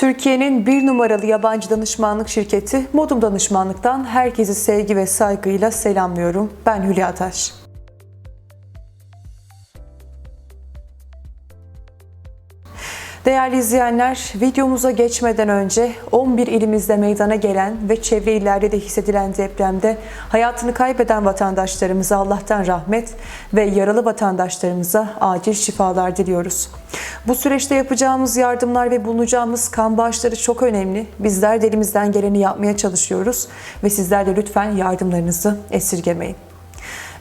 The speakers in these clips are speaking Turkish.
Türkiye'nin bir numaralı yabancı danışmanlık şirketi Modum Danışmanlık'tan herkesi sevgi ve saygıyla selamlıyorum. Ben Hülya Taş. Değerli izleyenler, videomuza geçmeden önce 11 ilimizde meydana gelen ve çevre illerde de hissedilen depremde hayatını kaybeden vatandaşlarımıza Allah'tan rahmet ve yaralı vatandaşlarımıza acil şifalar diliyoruz. Bu süreçte yapacağımız yardımlar ve bulunacağımız kan bağışları çok önemli. Bizler de elimizden geleni yapmaya çalışıyoruz ve sizler de lütfen yardımlarınızı esirgemeyin.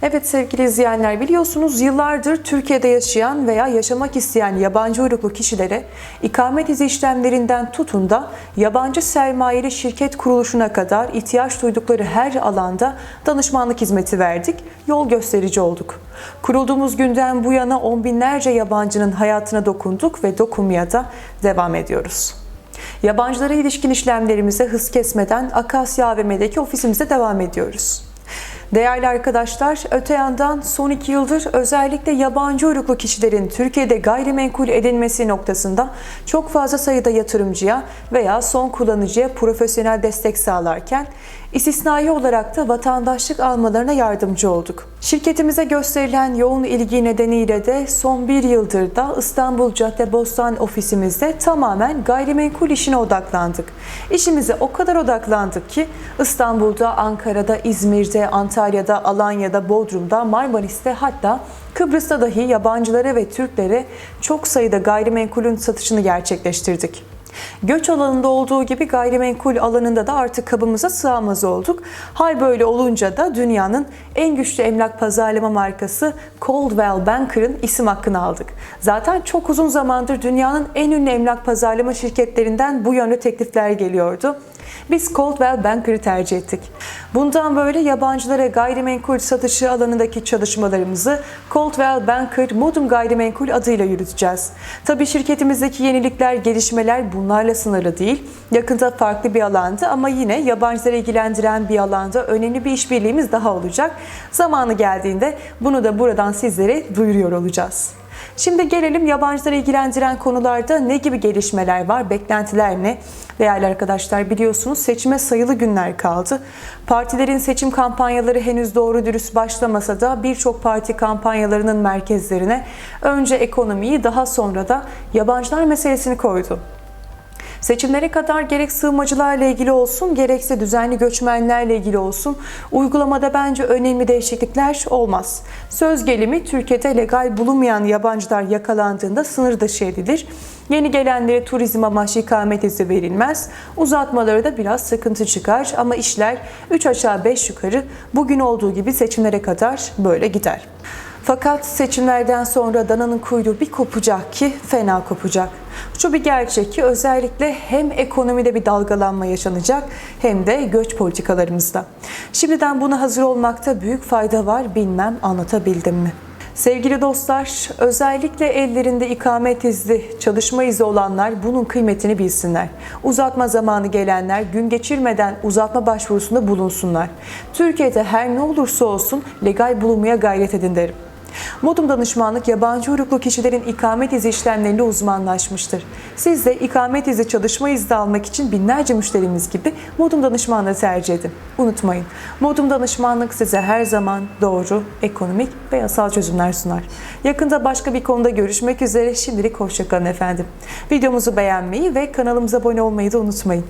Evet sevgili izleyenler biliyorsunuz yıllardır Türkiye'de yaşayan veya yaşamak isteyen yabancı uyruklu kişilere ikamet izi işlemlerinden tutun da yabancı sermayeli şirket kuruluşuna kadar ihtiyaç duydukları her alanda danışmanlık hizmeti verdik, yol gösterici olduk. Kurulduğumuz günden bu yana on binlerce yabancının hayatına dokunduk ve dokunmaya da devam ediyoruz. Yabancılara ilişkin işlemlerimize hız kesmeden Akasya AVM'deki ofisimize devam ediyoruz. Değerli arkadaşlar, öte yandan son iki yıldır özellikle yabancı uyruklu kişilerin Türkiye'de gayrimenkul edinmesi noktasında çok fazla sayıda yatırımcıya veya son kullanıcıya profesyonel destek sağlarken istisnai olarak da vatandaşlık almalarına yardımcı olduk. Şirketimize gösterilen yoğun ilgi nedeniyle de son bir yıldır da İstanbul Caddebostan ofisimizde tamamen gayrimenkul işine odaklandık. İşimize o kadar odaklandık ki İstanbul'da, Ankara'da, İzmir'de, Antalya'da, Alanya'da, Bodrum'da, Marmaris'te hatta Kıbrıs'ta dahi yabancılara ve Türklere çok sayıda gayrimenkulün satışını gerçekleştirdik. Göç alanında olduğu gibi gayrimenkul alanında da artık kabımıza sığamaz olduk. Hal böyle olunca da dünyanın en güçlü emlak pazarlama markası Coldwell Banker'ın isim hakkını aldık. Zaten çok uzun zamandır dünyanın en ünlü emlak pazarlama şirketlerinden bu yönde teklifler geliyordu. Biz Coldwell Banker'ı tercih ettik. Bundan böyle yabancılara gayrimenkul satışı alanındaki çalışmalarımızı Coldwell Banker Modum Gayrimenkul adıyla yürüteceğiz. Tabii şirketimizdeki yenilikler, gelişmeler bunlarla sınırlı değil. Yakında farklı bir alanda ama yine yabancıları ilgilendiren bir alanda önemli bir işbirliğimiz daha olacak. Zamanı geldiğinde bunu da buradan sizlere duyuruyor olacağız. Şimdi gelelim yabancıları ilgilendiren konularda ne gibi gelişmeler var, beklentiler ne? Değerli arkadaşlar biliyorsunuz seçime sayılı günler kaldı. Partilerin seçim kampanyaları henüz doğru dürüst başlamasa da birçok parti kampanyalarının merkezlerine önce ekonomiyi daha sonra da yabancılar meselesini koydu. Seçimlere kadar gerek sığınmacılarla ilgili olsun gerekse düzenli göçmenlerle ilgili olsun uygulamada bence önemli değişiklikler olmaz. Söz gelimi Türkiye'de legal bulunmayan yabancılar yakalandığında sınır dışı edilir. Yeni gelenlere turizm amaçlı ikamet izni verilmez. Uzatmaları da biraz sıkıntı çıkar ama işler 3 aşağı 5 yukarı bugün olduğu gibi seçimlere kadar böyle gider. Fakat seçimlerden sonra dananın kuyruğu bir kopacak ki fena kopacak. Şu bir gerçek ki özellikle hem ekonomide bir dalgalanma yaşanacak hem de göç politikalarımızda. Şimdiden buna hazır olmakta büyük fayda var bilmem anlatabildim mi? Sevgili dostlar, özellikle ellerinde ikamet izni, çalışma izi olanlar bunun kıymetini bilsinler. Uzatma zamanı gelenler gün geçirmeden uzatma başvurusunda bulunsunlar. Türkiye'de her ne olursa olsun legal bulunmaya gayret edin derim. Modum Danışmanlık yabancı uyruklu kişilerin ikamet izi işlemlerinde uzmanlaşmıştır. Siz de ikamet izi çalışma izni almak için binlerce müşterimiz gibi Modum Danışmanlığı tercih edin. Unutmayın, Modum Danışmanlık size her zaman doğru, ekonomik ve yasal çözümler sunar. Yakında başka bir konuda görüşmek üzere. Şimdilik hoşçakalın efendim. Videomuzu beğenmeyi ve kanalımıza abone olmayı da unutmayın.